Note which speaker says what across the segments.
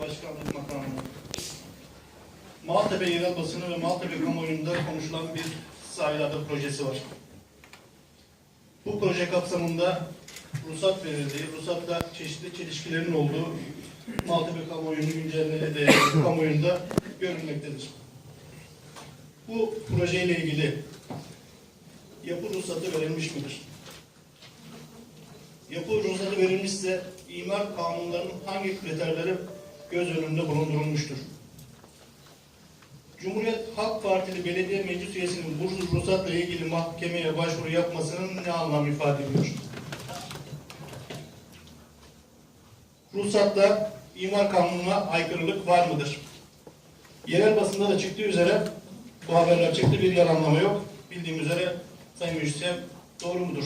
Speaker 1: Başkanlık makamı. Maltepe yerel basını ve Maltepe kamuoyunda konuşulan bir sahil ada projesi var. Bu proje kapsamında ruhsat verildiği, ruhsatla çeşitli çelişkilerin olduğu Maltepe kamuoyunun güncellediği kamuoyunda görülmektedir. Bu projeyle ilgili yapı ruhsatı verilmiş midir? Yapı ruhsatı verilmişse imar kanunlarının hangi kriterleri göz önünde bulundurulmuştur? Cumhuriyet Halk Partili belediye meclis üyesinin bu ruhsatla ilgili mahkemeye başvuru yapmasının ne anlam ifade ediyor? Ruhsatla imar kanununa aykırılık var mıdır? Yerel basında da çıktığı üzere bu haberler çıktı bir yalanlama yok. Bildiğim üzere Sayın Meclis'e doğru mudur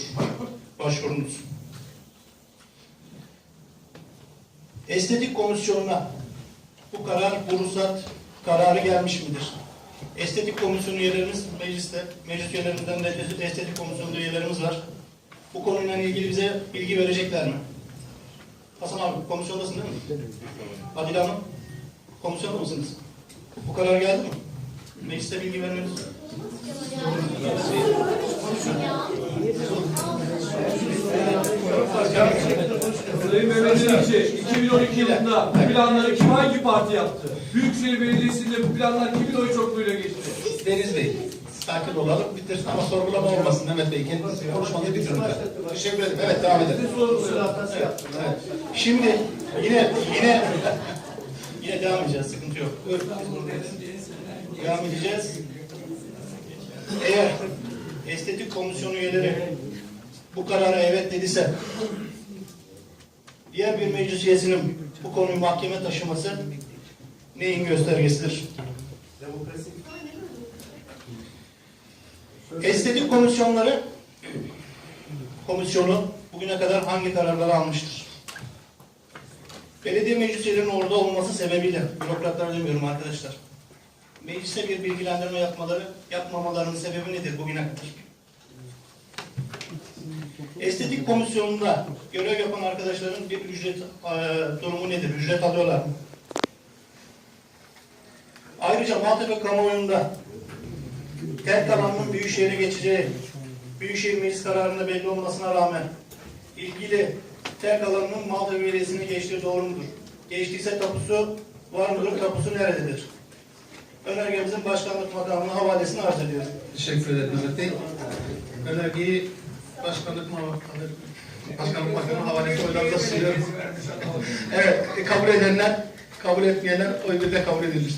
Speaker 1: başvurunuz? Estetik komisyonuna bu karar, bu ruhsat kararı gelmiş midir? Estetik komisyonu üyelerimiz mecliste, meclis üyelerinden de estetik komisyonu üyelerimiz var. Bu konuyla ilgili bize bilgi verecekler mi? Hasan abi komisyondasın değil mi? Adile Hanım komisyonda mısınız? Bu karar geldi mi? Mecliste bilgi vermeniz.
Speaker 2: Sayın Mehmet Elikçi, 2012 yılında bu planları kim hangi parti yaptı? Büyükşehir Belediyesi'nde bu planlar kimin oy çokluğuyla geçti?
Speaker 1: Deniz Bey, sakin olalım, bitirsin ama sorgulama olmasın Mehmet Bey. Kendiniz konuşmanızı bitirin. Teşekkür ederim. Evet, devam edelim.
Speaker 2: Soruluyor.
Speaker 1: Evet. Şimdi yine yine yine devam edeceğiz, sıkıntı yok. Devam edeceğiz. Eğer estetik komisyonu üyeleri bu karara evet dediyse diğer bir meclis üyesinin bu konuyu mahkeme taşıması neyin göstergesidir? Estetik komisyonları komisyonu bugüne kadar hangi kararları almıştır? Belediye meclis üyelerinin orada olması sebebiyle, bürokratlar demiyorum arkadaşlar. Meclise bir bilgilendirme yapmaları, yapmamalarının sebebi nedir bugüne kadar? Estetik komisyonunda görev yapan arkadaşların bir ücret e, durumu nedir? Ücret alıyorlar mı? Ayrıca Maltepe kamuoyunda terk alanının Büyükşehir'e geçeceği Büyükşehir Meclis kararında belli olmasına rağmen ilgili terk alanının Maltepe Belediyesi'ne geçtiği doğru mudur? Geçtiyse tapusu var mıdır? Tapusu nerededir? Önergemizin başkanlık makamına havalesini arz ediyorum.
Speaker 3: Teşekkür ederim Mehmet Bey. Önergeyi başkanlık makamı başkanlık makamı havalesi oylarında sunuyorum. Evet, kabul edenler, kabul etmeyenler oy birle kabul edilir.